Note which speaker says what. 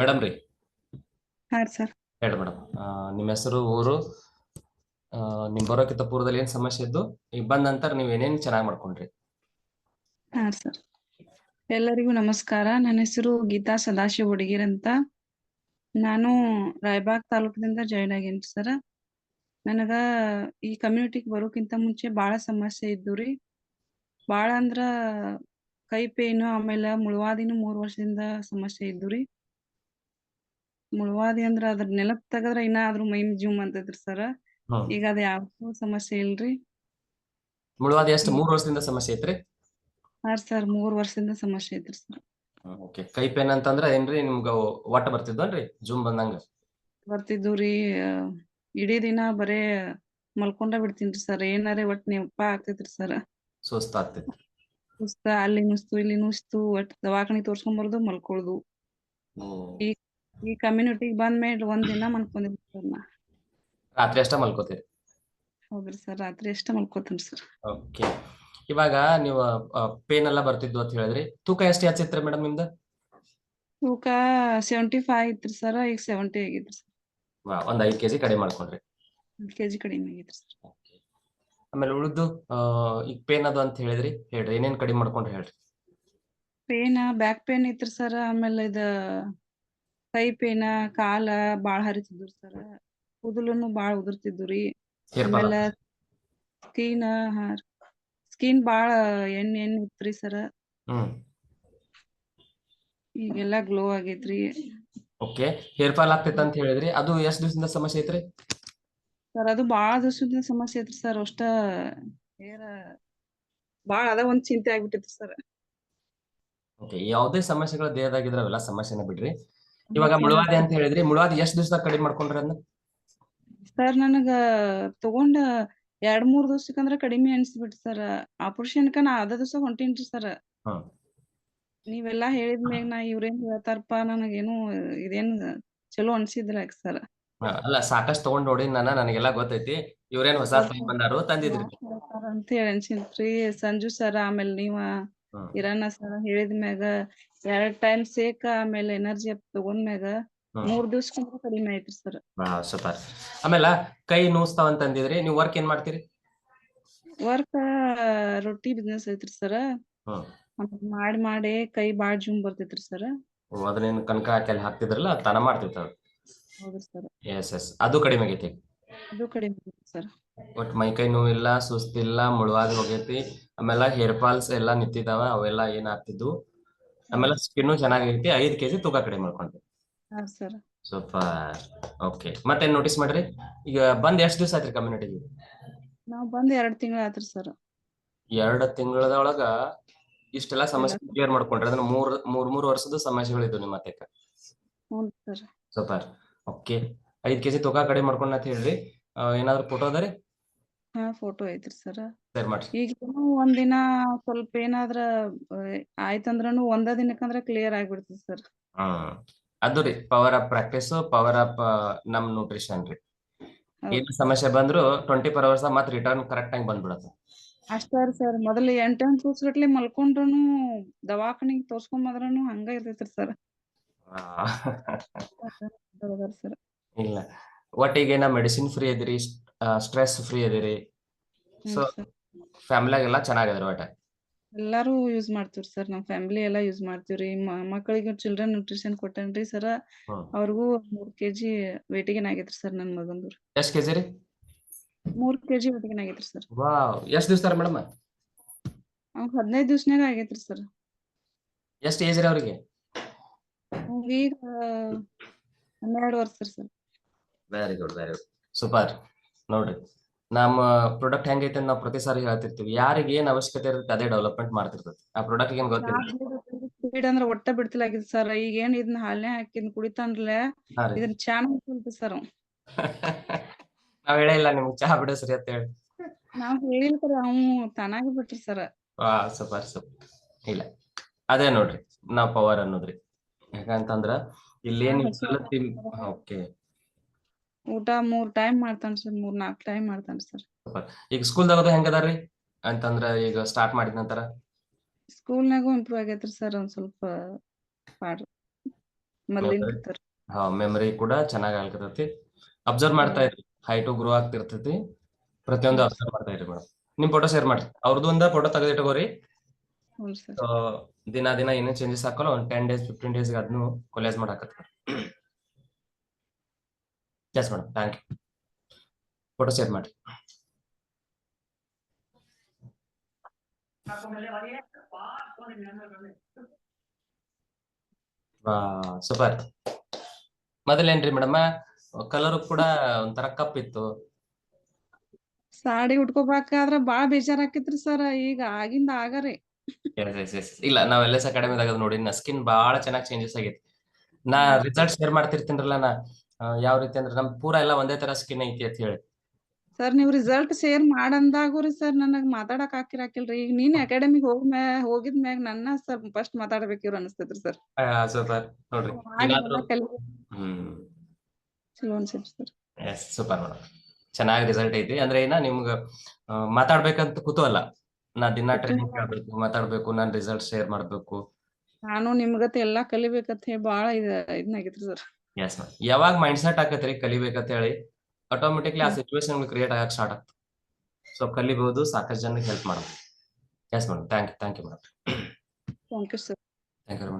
Speaker 1: Madam ರೀ.
Speaker 2: Sir.
Speaker 1: ಹೇಳಿ madam ನಿಮ್ಮ ಹೆಸರು ಊರು? ನಿಮ್ ಬರೋಕ್ಕಿಂತ ಪೂರ್ವದಲ್ಲಿ ಏನ್ ಸಮಸ್ಯೆ ಇದ್ದು? ಈಗ ಬಂದ ನಂತರ ನೀವ್ ಏನೇನ್ ಚೆನ್ನಾಗಿ ಮಾಡ್ಕೊಂಡ್ರಿ?
Speaker 2: ಹಾ ಸರ್. ಎಲ್ಲರಿಗೂ ನಮಸ್ಕಾರ. ನನ್ನ ಹೆಸರು ಗೀತಾ ಸದಾಶಿವ ಹುಡುಗಿರ್ ಅಂತ. ನಾನು ರಾಯಬಾಗ್ ತಾಲೂಕಿನಿಂದ ಜಾಯ್ನ್ ಆಗೇನ್ರಿ ಸರ್. ನನಗ ಈ ಕಮ್ಯುನಿಟಿಗೆ ಬರೋಕ್ಕಿಂತ ಮುಂಚೆ ಬಹಳ ಸಮಸ್ಯೆ ಇದ್ದು ರೀ. ಬಹಳ ಅಂದ್ರ ಕೈ ಪೇನು ಆಮೇಲೆ ಮುಳುವಾದಿನೂ ಮೂರ್ ವರ್ಷದಿಂದ ಸಮಸ್ಯೆ ಇದ್ದು ರೀ. ಮುಳುವಾದಿ ಅಂದ್ರ ಅದ್ರ ನೆಲಕ್ ತೆಗದ್ರ ಇನ್ನ ಆದ್ರೂ ಮೈ ಜೂಮ್ ಅಂತೈತ್ರಿ ಸರ್ ಈಗ ಅದ ಯಾವ ಸಮಸ್ಯೆ ಇಲ್ರಿ.
Speaker 1: ಮುಳವಾದಿ ಎಷ್ಟು? ಮೂರ್ ವರ್ಷದಿಂದ ಸಮಸ್ಯೆ ಐತ್ರಿ?
Speaker 2: ಹಾ ಸರ್ ಮೂರ್ ವರ್ಷದಿಂದ ಸಮಸ್ಯೆ ಐತ್ರಿ ಸರ್
Speaker 1: ಓಕೆ ಕೈ ಪೇನ್ ಅಂತಂದ್ರ ಏನ್ರಿ ನಿಮ್ಗ ಒಟ್ಟ ಬರ್ತಿದ್ವನ್ರಿ ಜೂಮ್ ಬಂದಂಗ?
Speaker 2: ಬರ್ತಿದ್ವು ರೀ ಇಡೀ ದಿನ ಬರೇ ಮಲ್ಕೊಂಡ ಬಿಡ್ತೀನ್ರಿ ಸರ್ ಏನಾರೇ ಒಟ್ ನೆಪ ಆಗ್ತೈತ್ರಿ ಸರ್
Speaker 1: ಸುಸ್ತ ಆಗ್ತೈತಿ
Speaker 2: ಸುಸ್ತ ಅಲ್ಲಿ ನುಸ್ತು ಇಲ್ಲಿ ನುಸ್ತು ಒಟ್ ದವಾಖಾನಿ ತೋರ್ಸ್ಕೊಂಡ್ ಬರೋದು ಮಲ್ಕೊಳ್ಳೋದು
Speaker 1: ಹ್ಮ್.
Speaker 2: ಈ ಕಮ್ಯುನಿಟಿಗೆ ಬಂದ ಮೇಲೆ ಒಂದ್ ದಿನ ಮಲ್ಕೊಂಡಿದ್ದೆ ಸರ್ ನಾ.
Speaker 1: ರಾತ್ರಿ ಅಷ್ಟ ಮಲ್ಕೋತೀರಿ?
Speaker 2: ಹೌದ್ರಿ ಸರ್ ರಾತ್ರಿ ಎಷ್ಟ ಮಲ್ಕೋತೀನಿ ಸರ್
Speaker 1: ಓಕೆ ಇವಾಗ ನೀವು ಪೇನ್ ಎಲ್ಲ ಬರ್ತಿದ್ವು ಅಂತ ಹೇಳಿದ್ರಿ. ತೂಕ ಎಷ್ಟು ಹೆಚ್ಚಿತ್ರಿ ಮೇಡಮ್ ನಿಮ್ದು?
Speaker 2: ತೂಕ ಸೆವೆಂಟಿ ಫೈವ್ ಇತ್ತು ಸರ್ ಈಗ ಸೆವೆಂಟಿ ಆಗಿದ್ರಿ ಸರ್
Speaker 1: ವಾ, ಒಂದ್ ಐದ್ ಕೆಜಿ ಕಡಿಮೆ ಮಾಡ್ಕೊಂಡ್ರಿ.
Speaker 2: ಕೆಜಿ ಕಡಿಮೆ ಆಗೈತ್ರಿ ಸರ್.
Speaker 1: ಆಮೇಲೆ ಉಳಿದು ಈಗ ಪೇನ್ ಅದು ಅಂತ ಹೇಳಿದ್ರಿ ಹೇಳ್ರಿ ಏನೇನ್ ಕಡಿಮೆ ಮಾಡ್ಕೊಂಡ್ರಿ ಹೇಳ್ರಿ.
Speaker 2: ಪೇನ್ ಬ್ಯಾಕ್ ಪೇನ್ ಇತ್ತು ಸರ್ ಆಮೇಲೆ ಇದ ಕೈ ಪೇನ ಕಾಲ ಬಾಳ ಹರಿತಿದ್ರು ಸರ್ ಕೂದಲುನು ಬಾಳ ಉದುರ್ತಿದ್ವು ರೀ ಆಮೇಲೆ ಸ್ಕಿನ್ ಸ್ಕಿನ್ ಬಾಳ ಎಣ್ಣೆ ಎಣ್ಣೆ ಇತ್ರಿ ಸರ್ ಈಗೆಲ್ಲಾ ಗ್ಲೋ ಆಗೈತ್ರಿ.
Speaker 1: ಓಕೆ. ಹೇರ್ ಫಾಲ್ ಆಗ್ತೈತೆ ಅಂತ ಹೇಳಿದ್ರಿ. ಅದು ಎಷ್ಟ್ ದಿವಸದಿಂದ ಸಮಸ್ಯೆ ಐತ್ರಿ?
Speaker 2: ಸರ್ ಅದು ಬಾಳ ದಿವಸದಿಂದ ಸಮಸ್ಯೆ ಐತ್ರಿ ಸರ್ ಅಷ್ಟ ಹೇರ ಬಾಳ ಅದ ಒಂದ್ ಚಿಂತೆ ಆಗ್ಬಿಟ್ಟಿತ್ತು ಸರ್
Speaker 1: ಓಕೆ. ಯಾವುದೇ ಸಮಸ್ಯೆಗಳ ದೇಹದಾಗಿದ್ರೆ ಅವೆಲ್ಲ ಸಮಸ್ಯೆನ ಬಿಡ್ರಿ. ಇವಾಗ ಮುಳುವಾದಿ ಅಂತ ಹೇಳಿದ್ರಿ ಮುಳುವಾದಿ ಎಷ್ಟ್ ದಿವಸದಾಗ ಕಡಿಮೆ ಮಾಡ್ಕೊಂಡ್ರಿ ಅದನ್ನ?
Speaker 2: ಸರ್ ನನಗ ತಗೊಂಡ ಎರಡ್ ಮೂರ್ ದಿವಸಕ್ಕಂದ್ರ ಕಡಿಮೆ ಅನ್ಸ್ಬಿಟ್ ಸರ್. ಆಪರೇಷನ್ಕ ನಾ ಅದ ದಿವಸ ಹೊಂಟೇನ್ರಿ ಸರ್. ನೀವೆಲ್ಲಾ ಹೇಳಿದ್ಮ್ಯಾಗ ನಾ ಇವ್ರೇನ್ ಹೇಳ್ತಾರಪ್ಪ ನನಗೇನು ಇದೇನ್ ಚಲೋ ಅನ್ಸಿದ್ರ ಸರ್.
Speaker 1: ಅಲ್ಲ ಸಾಕಷ್ಟು ತಗೊಂಡ್ ನೋಡಿ ನಾನು ನನಗೆಲ್ಲ ಗೊತ್ತೈತಿ. ಇವ್ರೇನ್ ಹೊಸ ಬಂದಾರು ತಂದಿದ್ರಿ.
Speaker 2: ಅಂತ ಹೇಳಿ ಅನ್ಸಿನ್ರಿ ಸಂಜು ಸರ್ ಆಮೇಲೆ ನೀವ ಇರಾನ ಸರ್ ಹೇಳಿದ್ಮ್ಯಾಗ ಎರಡ್ ಟೈಮ್ ಸೇಕ ಆಮೇಲೆ ಎನರ್ಜಿ ಅಪ್ ತಗೊಂಡ್ಮ್ಯಾಗ
Speaker 1: ಹ್ಮ್.
Speaker 2: ಮೂರ್ ದಿವಸಕ್ಕೂ ಕಡಿಮೆ ಐತ್ರಿ ಸರ್.
Speaker 1: ಸೂಪರ್ ಆಮೇಲೆ ಕೈ ನೋಸ್ತಾವ ಅಂತ ಅಂದಿದ್ರಿ ನೀವು ವರ್ಕ್ ಏನ್ ಮಾಡ್ತೀರಿ?
Speaker 2: ವರ್ಕ್ ರೊಟ್ಟಿ ಬಿಸ್ನೆಸ್ ಐತ್ರಿ ಸರ್. ಮಾಡಿ ಮಾಡಿ ಕೈ ಬಾಳ್ ಜುಮ್ ಬರ್ತೈತ್ರಿ ಸರ್.
Speaker 1: ಓ, ಅದನ್ನೇನು ಕನಕ ಹಾಕಿ ಅಲ್ಲಿ ಹಾಕ್ತಿದ್ರಲ್ಲ ತನ ಮಾಡ್ತಿರ್ತಾವ
Speaker 2: ಹೌದ್ರಿ ಸರ್.
Speaker 1: ಎಸ್ ಎಸ್ ಅದು ಕಡಿಮೆ ಆಗೈತಿ?
Speaker 2: ಅದು ಕಡಿಮೆ ಸರ್.
Speaker 1: ಒಟ್ ಮೈಕೈ ನೋವಿಲ್ಲ ಸುಸ್ತಿಲ್ಲ ಮುಳುವಾದಿ ಹೋಗೈತಿ. ಆಮೇಲೆ ಹೇರ್ ಫಾಲ್ಸ್ ಎಲ್ಲ ನಿಂತಿದಾವ ಅವೆಲ್ಲ ಏನ್ ಆಗ್ತಿದ್ವು ಆಮೇಲೆ ಸ್ಕಿನ್ನು ಚೆನ್ನಾಗಿರ್ತಿ ಐದ್ ಕೆಜಿ ತೂಕ ಕಡಿಮೆ ಮಾಡ್ಕೊಂಡ್ರಿ ಸೂಪರ್ ಓಕೆ ಮತ್ತೇನ್ ನೋಟಿಸ್ ಮಾಡ್ರಿ? ಈಗ ಬಂದ್ ಎಷ್ಟ್ ದಿವಸ ಆಯ್ತ್ರಿ ಕಮ್ಯುನಿಟಿಗೆ
Speaker 2: ನಾವ್ ಬಂದ್ ಎರಡ್ ತಿಂಗಳ ಆತ್ರಿ ಸರ್
Speaker 1: ಎರಡ್ ತಿಂಗಳದೊಳಗ ಇಷ್ಟೆಲ್ಲ ಸಮಸ್ಯೆ ಕ್ಲಿಯರ್ ಮಾಡ್ಕೊಂಡ್ರಿ. ಅದನ್ನ ಮೂರ್ ಮೂರ್ ಮೂರ್ ವರ್ಷದ ಸಮಸ್ಯೆಗಳಿದ್ವು ನಿಮ್ಮ ಅತ್ತೆಕ ಸೂಪರ್ ಓಕೆ ಐದ್ ಕೆಜಿ ತೂಕ ಕಡಿಮೆ ಮಾಡ್ಕೊಂಡ್ ಅಂತ ಹೇಳ್ರಿ. ಏನಾದ್ರು ಫೋಟೋ ಅದ ರೀ?
Speaker 2: ಹಾ ಫೋಟೋ ಐತ್ರಿ ಸರ್
Speaker 1: ಶೇರ್ ಮಾಡ್ರಿ.
Speaker 2: ಈಗ ಒಂದಿನ ಸ್ವಲ್ಪ ಏನಾದ್ರ ಆಯ್ತಂದ್ರನು ಒಂದ ದಿನಕ್ಕಂದ್ರ ಕ್ಲಿಯರ್ ಆಗ್ಬಿಡ್ತದೆ ಸರ್
Speaker 1: ಹ್ಮ್ ಅದು ರೀ power up practice power up ನಮ್ ನ್ಯೂಟ್ರಿಷನ್ ರೀ. ಏನ್ ಸಮಸ್ಯೆ ಬಂದ್ರು ಟ್ವೆಂಟಿ ಫೋರ್ ಅವರ್ಸ್ ಮತ್ ರಿಟರ್ನ್ ಕರೆಕ್ಟ್ ಆಗಿ ಬಂದ್ಬಿಡತ್ತೆ.
Speaker 2: ಅಷ್ಟೇ ಸರ್ ಮೊದಲು ಎಂಟೆಂಟ್ ಗಟ್ಲೆ ಮಲ್ಕೊಂಡ್ರುನು ದವಾಖಾನಿಗ್ ತೋರ್ಸ್ಕೊಂಬಂದ್ರನು ಹಂಗ ಇರ್ತೈತ್ರಿ ಸರ್ ಸರ್
Speaker 1: ಇಲ್ಲ. ಒಟ್ಟಿಗೆ ನಾ ಮೆಡಿಸಿನ್ ಫ್ರೀ ಅದಿರಿ ಸ್ಟ್ರೆಸ್ ಫ್ರೀ ಅದಿರಿ. ಸೊ ಫ್ಯಾಮಿಲಿಯಾಗೆಲ್ಲ ಚೆನ್ನಾಗದ್ರಿ ಒಟ್ಟ.
Speaker 2: ಎಲ್ಲಾರು ಯೂಸ್ ಮಾಡ್ತೀವ್ರಿ ಸರ್. ನಮ್ಮ ಫ್ಯಾಮಿಲಿ ಎಲ್ಲಾ ಯೂಸ್ ಮಾಡ್ತೀವ್ರಿ. ಮಕ್ಕಳಿಗೆ ಚಿಲ್ಡ್ರನ್ ನ್ಯೂಟ್ರಿಷನ್ ಕೊಟ್ಟೇನ್ರಿ ಸರ್. ಅವ್ರಿಗೂ ಮೂರ್ ಕೆಜಿ ವೇಟಿಗೆ ಆಗೈತ್ರಿ ಸರ್ ನನ್ನ ಮಗಂದು.
Speaker 1: ಎಷ್ಟ್ ಕೆಜಿ ರೀ?
Speaker 2: ಮೂರ್ ಕೆಜಿ ವೇಟಿಗೆ ಆಗೈತ್ರಿ ಸರ್.
Speaker 1: ವಾವ್. ಎಷ್ಟ್ ದಿವ್ಸ ಮೇಡಮ್?
Speaker 2: ಅವ್ಗ್ ಹದಿನೈದು ದಿವಸನಾಗ ಆಗೈತ್ರಿ ಸರ್.
Speaker 1: ಎಷ್ಟ್ ಏಜ್ ರೀ ಅವ್ರಿಗೆ?
Speaker 2: ಈಗ ಹನ್ನೆರಡು ವರ್ಷ sir.
Speaker 1: Very good very good super ನೋಡ್ರಿ. ನಮ್ಮ ಪ್ರಾಡಕ್ಟ್ ಹೆಂಗೈತೆ ಅಂತ ನಾವು ಪ್ರತಿ ಸಾರಿ ಹೇಳ್ತಿರ್ತೀವಿ. ಯಾರಿಗೆ ಏನ್ ಅವಶ್ಯಕತೆ ಇರುತ್ತೆ ಅದೇ ಡೆವಲಪ್ಮೆಂಟ್ ಮಾಡ್ತಿರ್ತೈತಿ ಆ ಪ್ರಾಡಕ್ಟ್ ಏನ್ ಗೊತ್ತಿಲ್ಲ.
Speaker 2: ಸ್ಪೀಡ್ ಅಂದ್ರ ಒಟ್ಟ ಬಿಡ್ತಿಲಾಗಿದ್ ಸರ್ ಈಗ ಏನ್ ಇದನ್ನ ಹಾಲ್ನೇ ಹಾಕಿದ್ ಕುಡಿತಾನ್ಲೆ
Speaker 1: ಹಾ ರೀ.
Speaker 2: ಇದನ್ನ ಚಾನ ಸರ್
Speaker 1: ನಾವ್ ಹೇಳಿಲ್ಲ ಇಲ್ಲ ನಿಮ್ಗೆ ಚಹಾ ಸರಿ ಅಂತ ಹೇಳಿ.
Speaker 2: ನಾವ್ ಹೇಳಿಲ್ಲ ಸರ್ ಅವ್ನು ತಾನಾಗಿ ಬಿಟ್ರಿ ಸರ್
Speaker 1: ವಾ ಸೂಪರ್ ಸೂಪರ್. ಇಲ್ಲ. ಅದೇ ನೋಡ್ರಿ. ನಾವ್ ಪವರ್ ಅನ್ನೋದ್ರಿ. ಯಾಕಂತಂದ್ರ ಇಲ್ಲೇನ್ ಓಕೆ.
Speaker 2: ಊಟ ಮೂರ್ ಟೈಮ್ ಮಾಡ್ತಾನ ಸರ್ ಮೂರ್ ನಾಲ್ಕ್ ಟೈಮ್ ಮಾಡ್ತಾನ ಸರ್
Speaker 1: ಈಗ ಸ್ಕೂಲ್ದಾಗ ಅದು ಹೆಂಗದಾರ್ರಿ ಅಂತಂದ್ರ ಈಗ ಸ್ಟಾರ್ಟ್ ಮಾಡಿದ ನಂತರ?
Speaker 2: ಸ್ಕೂಲ್ನಾಗೂ ಇಂಪ್ರೂವ್ ಆಗೈತ್ರಿ ಸರ್ ಒಂದ್ ಸ್ವಲ್ಪ ಪಾಡ್
Speaker 1: ಹಾ ಮೆಮರಿ ಕೂಡ ಚೆನ್ನಾಗಿ ಆಗ್ಲಿಕತ್ತೈತಿ ಅಬ್ಸರ್ವ್ ಮಾಡ್ತಾ ಇರಿ ಹೈಟು ಗ್ರೋ ಆಗ್ತಿರ್ತೈತಿ. ಪ್ರತಿಯೊಂದು ಅಬ್ಸರ್ವ್ ಮಾಡ್ತಾ ಇರಿ ಮೇಡಮ್ ನಿಮ್ ಫೋಟೋ ಶೇರ್ ಮಾಡ್ರಿ. ಅವ್ರದ್ದು ಒಂದ ಫೋಟೋ ತೆಗೆದಿಟ್ಕೋರಿ ದಿನ ದಿನ ಏನೇನ್ ಚೇಂಜಸ್ ಹಾಕಲ್ಲ. ಒಂದ್ ಟೆನ್ ಡೇಸ್ ಫಿಫ್ಟೀನ್ ಡೇಸ್ ಅದನ್ನು collage ಮಾಡಾಕತ್ತಾರೆ yes madam thank you photo share ಮಾಡಿ. ಸೂಪರ್ ಮೊದಲೇನ್ರಿ ಮೇಡಮ್? ಕಲರ್ ಕೂಡ ಒಂಥರ ಕಪ್ ಇತ್ತು.
Speaker 2: ಸಾಡಿ ಉಟ್ಕೋಬೇಕಾದ್ರ ಬಾಳ ಬೇಜಾರ್ ಆಕೈತ್ರಿ ಸರ್ ಈಗ ಆಗಿಂದ ಆಗರಿ.
Speaker 1: ಇಲ್ಲ ನಾವ್ ಎಸ್ ಅಕಾಡೆಮಿದಾಗ ನೋಡಿ ನಾ ಸ್ಕಿನ್ ಬಹಳ ಚೆನ್ನಾಗಿ ಚೇಂಜಸ್ ಆಗೈತಿ. ನಾ ರಿಸಲ್ಟ್ ಶೇರ್ ಮಾಡ್ತಿರ್ತೀನಲ್ಲ ನಾ. ಯಾವ ರೀತಿ ಅಂದ್ರೆ ನಮ್ ಪೂರ ಎಲ್ಲ ಒಂದೇ ತರ ಸ್ಕಿನ್ ಐತಿ ಅಂತ ಹೇಳಿ.
Speaker 2: ಸರ್ ನೀವ್ ರಿಸಲ್ಟ್ ಶೇರ್ ಮಾಡಂದಾಗೂ ರೀ ಸರ್ ನನಗ್ ಮಾತಾಡಕ್ ಹಾಕಿರಾಕಿಲ್ರಿ ಈಗ ನೀನ್ ಅಕಾಡೆಮಿ ಹೋಗ್ ಮ್ಯಾ ಹೋಗಿದ್ ಮ್ಯಾಗ ನನ್ನ ಸರ್ ಫಸ್ಟ್ ಮಾತಾಡ್ಬೇಕು ಇವ್ರು ಅನಸ್ತೈತ್ರಿ ಸರ್
Speaker 1: ಸೂಪರ್ ನೋಡ್ರಿ. ಏನಾದ್ರು ಹ್ಮ್.
Speaker 2: ಚಲೋ ಅನ್ಸೈತ್ರಿ ಸರ್
Speaker 1: ಎಸ್ ಸೂಪರ್ ಮೇಡಮ್ ಚೆನ್ನಾಗಿ ರಿಸಲ್ಟ್ ಐತಿ. ಅಂದ್ರೆ ಏನ ನಿಮ್ಗ ಆ, ಮಾತಾಡ್ಬೇಕಂತ ಕುತೂಹಲ. ನಾ ದಿನ ಟ್ರೈನಿಂಗ್ ಕೇಳ್ಬೇಕು ಮಾತಾಡ್ಬೇಕು ನಾನ್ ರಿಸಲ್ಟ್ ಶೇರ್ ಮಾಡ್ಬೇಕು.
Speaker 2: ನಾನು ನಿಮ್ಗತ್ತ ಎಲ್ಲಾ ಕಲಿಬೇಕಂತ ಹೇಳಿ ಬಾಳ ಇದ ಇದ್ನಾಗಿತ್ರಿ ಸರ್
Speaker 1: ಎಸ್ ಮ್ಯಾಮ್ ಯಾವಾಗ ಮೈಂಡ್ ಸೆಟ್ ಆಕತ್ರಿ ಕಲಿಬೇಕಂತ ಹೇಳಿ ಆಟೋಮೆಟಿಕ್ಲಿ ಆ ಸಿಚುವೇಶನ್ ಕ್ರಿಯೇಟ್ ಆಗಕ್ಕೆ ಸ್ಟಾರ್ಟ್ ಆಗ್ತದೆ ಸೊ ಕಲಿಬಹುದು ಸಾಕಷ್ಟು ಜನಕ್ಕೆ ಹೆಲ್ಪ್ ಮಾಡಬಹುದು yes madam thank you thank you madam
Speaker 2: thank you sir
Speaker 1: thank you madam